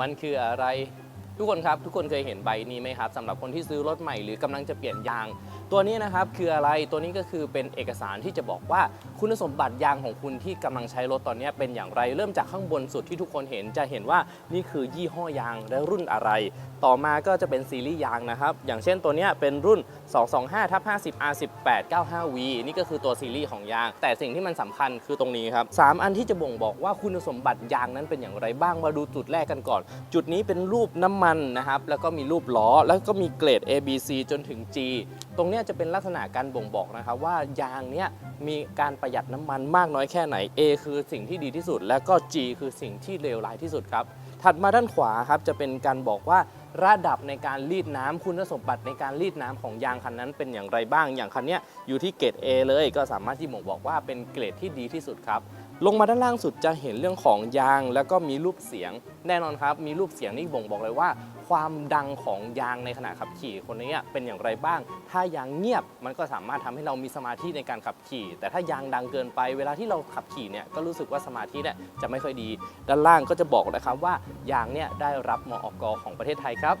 มันคืออะไร ทุกคนครับทุกคนเคยเห็นใบนี้ไหมครับสำหรับคนที่ซื้อรถใหม่หรือกำลังจะเปลี่ยนยาง ตัวนี้นะครับคืออะไรตัวนี้ก็คือเป็นเอกสารที่จะบอกว่าคุณสมบัติยางของคุณที่กำลังใช้รถตอนนี้เป็นอย่างไรเริ่มจากข้างบนสุดที่ทุกคนเห็นจะเห็นว่านี่คือยี่ห้อยางและรุ่นอะไร ต่อมาก็จะเป็นซีรีส์ยางนะครับ อย่างเช่นตัวนี้เป็นรุ่น 225ทับ50 R18 95V นี่ก็คือตัวซีรีส์ของยาง แต่สิ่งที่มันสำคัญคือตรงนี้ครับสามอันที่จะบ่งบอกว่าคุณสมบัติยางนั้นเป็นอย่างไรบ้างมาดูจุดแรกกันก่อน จุดนี้เป็นรูปน้ำมันนะครับแล้วก็มีรูปล้อแล้วก็มีเกรด A B C จนถึง G ตรงนี้จะเป็นลักษณะการบ่งบอกนะครับว่ายางเนี้ยมีการประหยัดน้ำมันมากน้อยแค่ไหน A คือสิ่งที่ดีที่สุด แล้วก็ G คือสิ่งที่เลวร้ายที่สุดครับ ถัดมาด้านขวาครับจะเป็นการบอกว่าระดับในการรีดน้ำคุณสมบัติในการรีดน้ำของยางคันนั้นเป็นอย่างไรบ้างอย่างคันนี้อยู่ที่เกรด A เลยก็สามารถที่บ่งบอกว่าเป็นเกรดที่ดีที่สุดครับ ลงมาด้านล่างสุดจะเห็นเรื่องของยางแล้วก็มีรูปเสียง แน่นอนครับ มีรูปเสียงนี่บ่งบอกเลยว่า ความดังของยางในขณะขับขี่คนนี้เป็นอย่างไรบ้าง ถ้ายางเงียบมันก็สามารถทำให้เรามีสมาธิในการขับขี่ แต่ถ้ายางดังเกินไป เวลาที่เราขับขี่เนี่ยก็รู้สึกว่าสมาธิเนี่ยจะไม่ค่อยดี ด้านล่างก็จะบอกนะครับว่ายางเนี่ยได้รับมอกของประเทศไทยครับ